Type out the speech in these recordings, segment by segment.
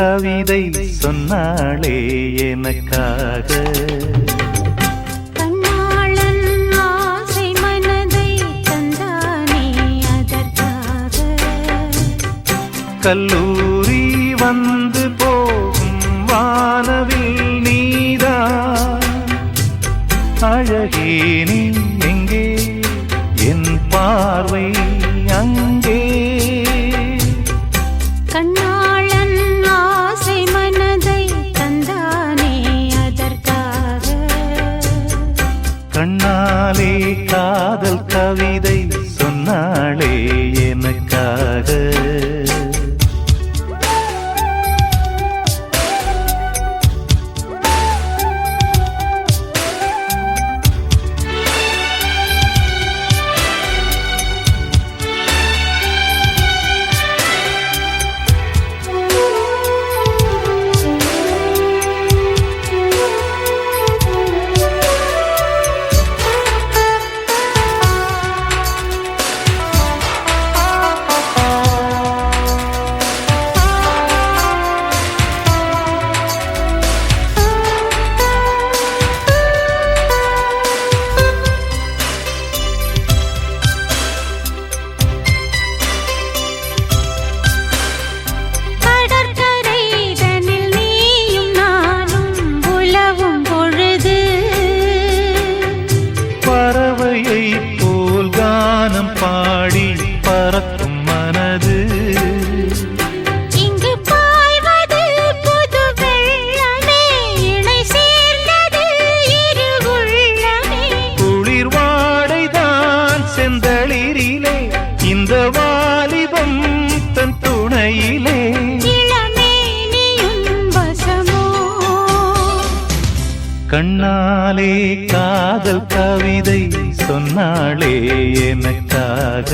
கவிதை சொன்னாளே எனக்காக. கல்லூரி வந்து போகும் வானவில் நீதா அழகே நீ எங்கே? என் பார்வை எனக்காக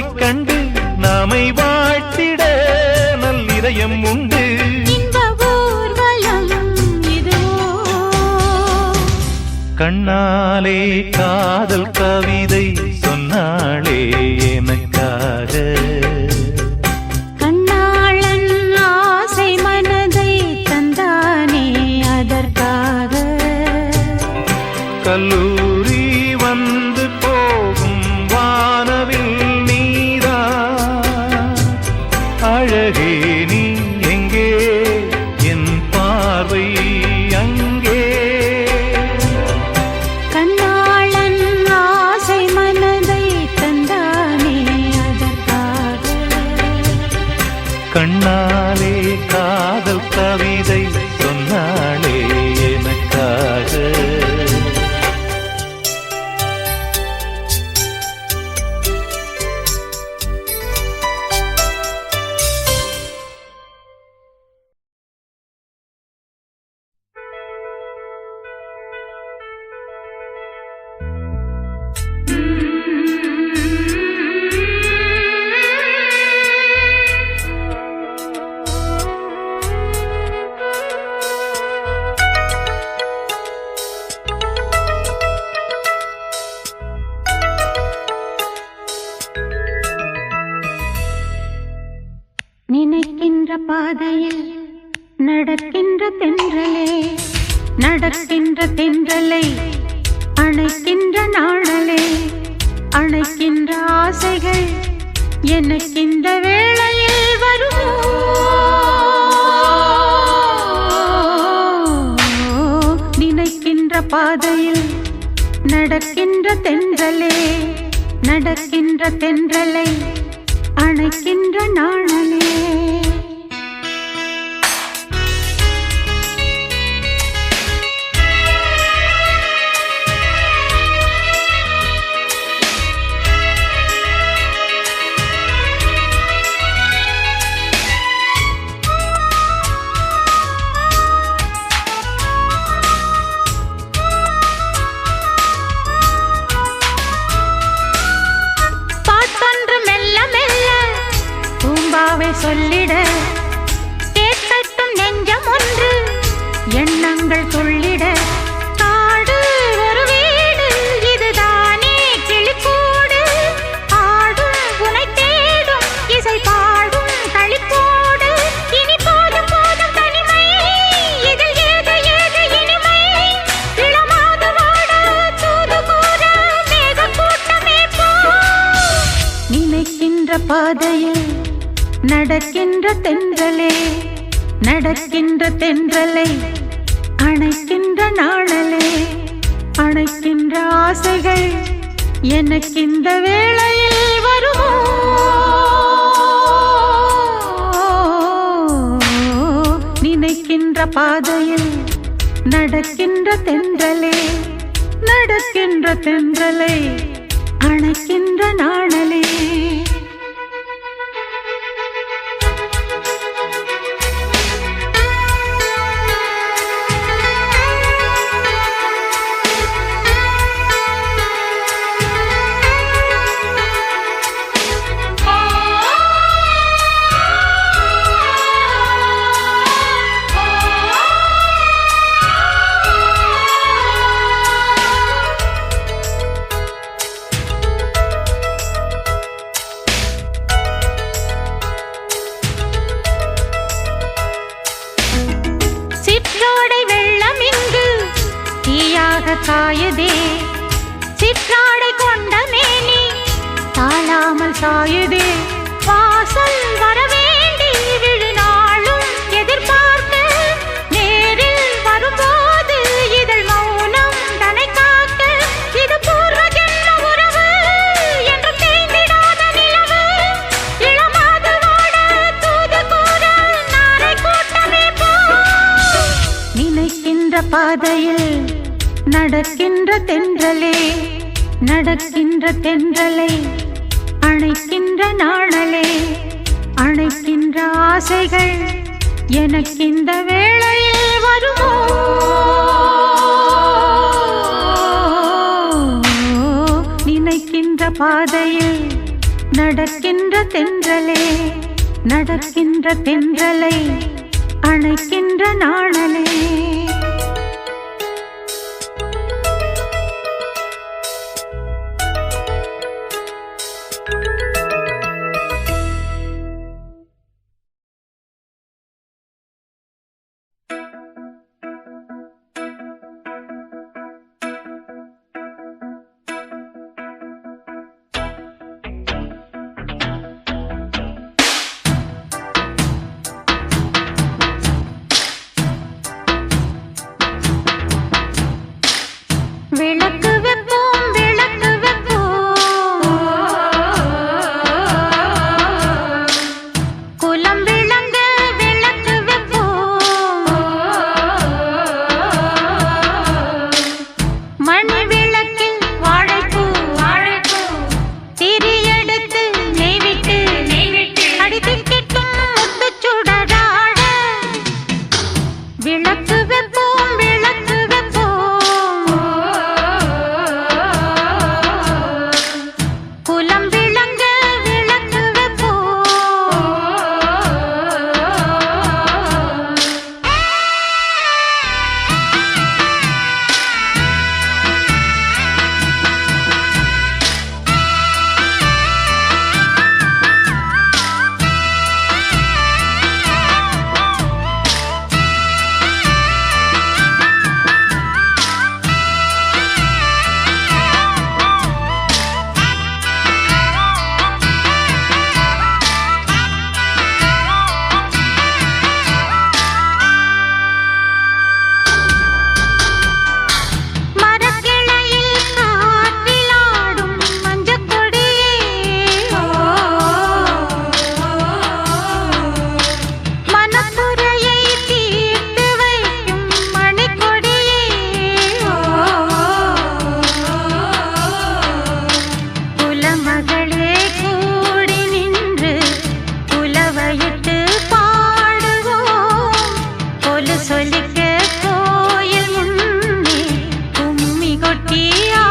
அவரைக் கண்டு நாமை வாழ்த்திட நல்லிதயம் உண்டு. கண்ணாலே காதல் கவிதை. அணைக்கின்ற நாடலே அணைக்கின்ற ஆசைகள் எனக்கு இந்த வேளையில் வருமோ? நினைக்கின்ற பாதையில் நடக்கின்ற தென்றலே நடக்கின்ற தென்றலை அணைக்கின்ற நாணலே எண்ணங்கள் சொல்லிட காடு ஒரு வீடு. இதுதானே கிளிக்கூடு ஆடும் உனை தேடும் இசை பாடும் களிப்போடு. இனி போதும் போதும் தனிமை. இதில் ஏது ஏது இனிமை? வாட தூது கூற மேக கூட்டமே போ. நினைக்கின்ற பாதையில் நடக்கின்ற தென்றலே நடக்கின்ற தென்றலை அணைக்கின்ற நாணலே அணைக்கின்ற ஆசைகள் எனக்கு இந்த வேளையில் வருமோ? நினைக்கின்ற பாதையில் நடக்கின்ற தென்றலே நடக்கின்ற தென்றலை அணைக்கின்ற நாணலே நடக்கின்ற தென்றலை அணைக்கின்ற நாணலே அணைக்கின்ற ஆசைகள் எனக்கிந்த வேளையில் வருமோ? நினைக்கின்ற பாதையில் நடக்கின்ற தென்றலே நடக்கின்ற தென்றலை அணைக்கின்ற நாணலே. விளக்கு வெப்போ கொட்டியா